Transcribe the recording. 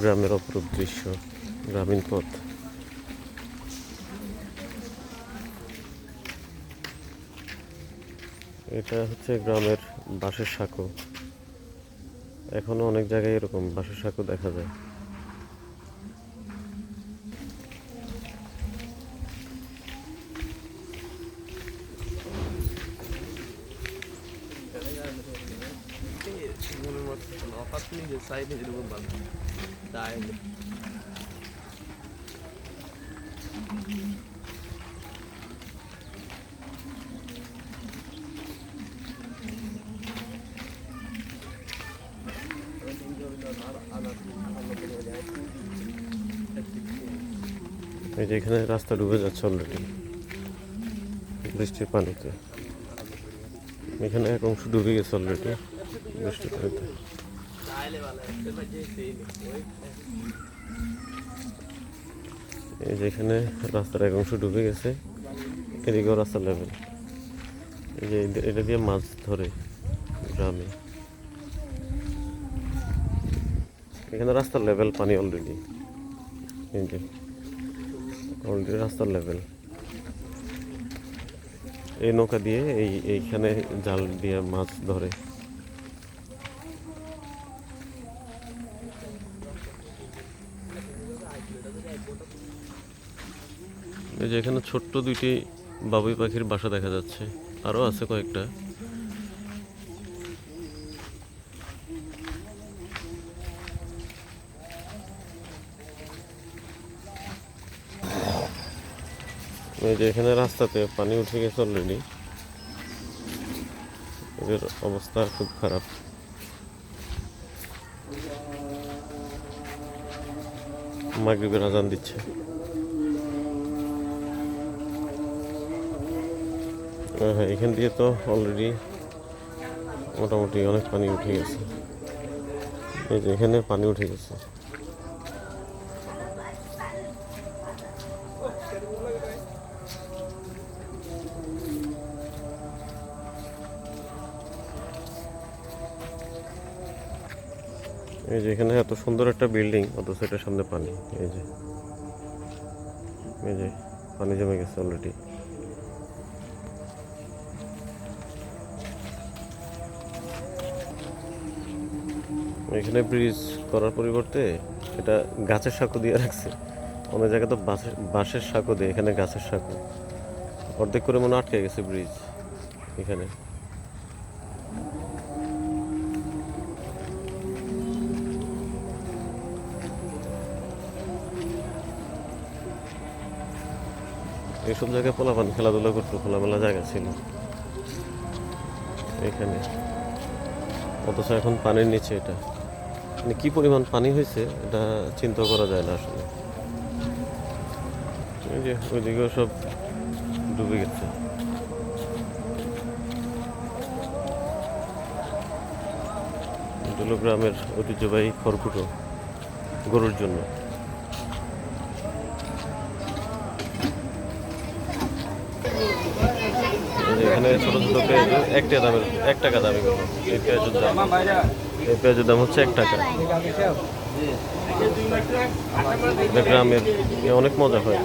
গ্রামের অপরূপ দৃশ্য গ্রামীণ পথ এটা হচ্ছে গ্রামের বাঁশের সাঁকো। এখনও অনেক জায়গায় এরকম বাঁশের সাঁকো দেখা যায়। সাইডে এই যে এখানে রাস্তা ডুবে যাচ্ছে অলরেডি বৃষ্টির পানিতে। এখানে এক অংশ ডুবে গেছে অলরেডি বৃষ্টির পানিতে। এই যে এখানে রাস্তার এক অংশ ডুবে গেছে, এদিকেও রাস্তা লেভেল এই যে এটা দিয়ে মাছ ধরে গ্রামে। এখানে রাস্তার লেভেল পানি অলরেডি অলরেডি রাস্তার লেভেল এই নৌকা দিয়ে এই, এইখানে জাল দিয়ে মাছ ধরে। এই যে এখানে ছোট্ট দুইটি বাবুই পাখির বাসা দেখা যাচ্ছে। আরও আছে কয়েকটা। এই যে এখানে রাস্তাতে পানি উঠে গেছে অলরেডি এদের অবস্থা খুব খারাপ। মাগরিবের আজান দিচ্ছে। হ্যাঁ হ্যাঁ এখান দিয়ে তো অলরেডি মোটামুটি অনেক পানি উঠে গেছে। এই যে এখানে পানি উঠে গেছে। এই যে এখানে এত সুন্দর একটা বিল্ডিং, অথচ এটার সামনে পানি। এই যে। এই যে, পানি জমে গেছে অলরেডি এখানে ব্রিজ করার পরিবর্তে এটা গাছের সাঁকো দিয়ে রাখছে। অনেক জায়গায় তো বাঁশের বাঁশের সাঁকো দিয়ে, এখানে গাছের সাঁকো। অর্ধেক করে মনে আটকে গেছে ব্রিজ এখানে। এইসব জায়গায় পোলাপান খেলাধুলা করতো, খোলামেলা জায়গা ছিল। এখানে। অথচ এখন পানির নিচে এটা। মানে কি পরিমাণ পানি হয়েছে, এটা চিন্তা করা যায় না আসলে। এই যে, ওইদিকেও সব ডুবে গেছে। গ্রামের ঐতিহ্যবাহী খড়কুটো গরুর জন্য। এখানে ছোট ছোট পেঁয়াজ, এক টাকা দামের, এক টাকা দামি গুলো এই পেঁয়াজের দাম। এই পেঁয়াজের দাম হচ্ছে এক টাকা। গ্রামের অনেক মজা হয়।